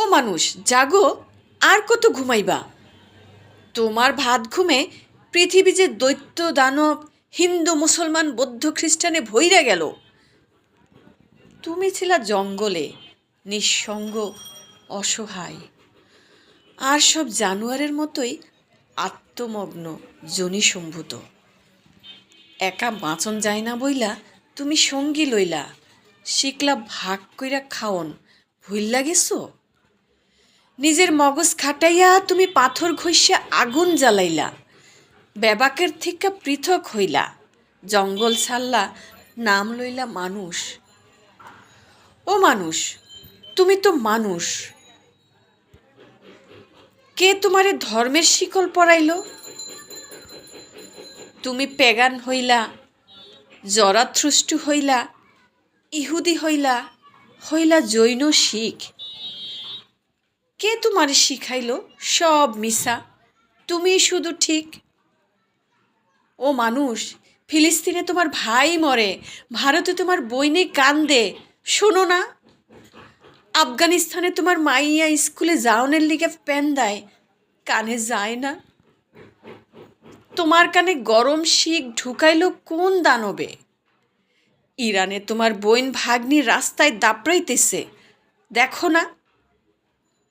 ও মানুষ, জাগো, আর কত ঘুমাইবা? তোমার ভাত ঘুমে পৃথিবী যে দৈত্য দানব, হিন্দু, মুসলমান, বৌদ্ধ, খ্রিস্টানে ভইরা গেল। তুমি ছিলা জঙ্গলে, নিঃসঙ্গ, অসহায়। আর সব জানোয়ারের মতোই আত্মমগ্ন, জনিসম্ভূত। একা বাঁচন যায় না বইলা তুমি সঙ্গী লইলা। শিকলা ভাগ কইরা খাওন। ভুল গেছো? নিজের মগজ খাটাইয়া তুমি পাথর ঘষিয়া আগুন জ্বালাইলা। বেবাকের থেকে পৃথক হইলা। জঙ্গল ছাড়লা, নাম লইলা মানুষ। ও মানুষ, তুমি তো মানুষ। কে তোমারে ধর্মের শিকল পড়াইল তুমি পেগান হইলা জরাথ্রুষ্টু হইলা, ইহুদি হইলা হইলা জৈন শিখ। কে তোমারে শিখাইল সব মিশা তুমি শুধু ঠিক? ও মানুষ, ফিলিস্তিনে তোমার ভাই মরে, ভারতে তোমার বইনে কান্দে। শোনো না, আফগানিস্তানে তোমার মাইয়া স্কুলে যাওনের লিগে প্যান দেয়, কানে যায় না। তোমার কানে গরম শিখ ঢুকাইল কোন দানবে? ইরানে তোমার বইন ভাগ্নি রাস্তায় দাপড়াইতেছে। দেখো না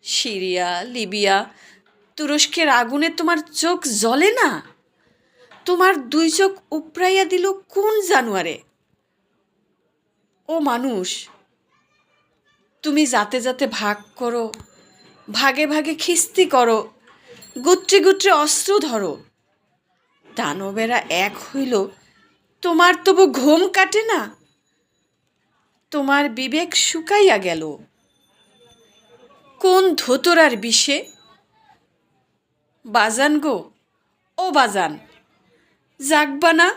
সিরিয়া, লিবিয়া, তুরস্কের আগুনে তোমার চোখ জ্বলে না? তোমার দুই চোখ উপড়াইয়া দিল কোন জানুয়ারে? ও মানুষ, তুমি যাতে যাতে ভাগ করো, ভাগে ভাগে খিস্তি করো, গুত্রে গুত্রে অস্ত্র ধরো। দানবেরা এক হইল, তোমার তবু ঘুম কাটে না? তোমার বিবেক শুকাইয়া গেল। কোন ধোতরার বিষে? বাজান গো ও বাজান জাগবা না?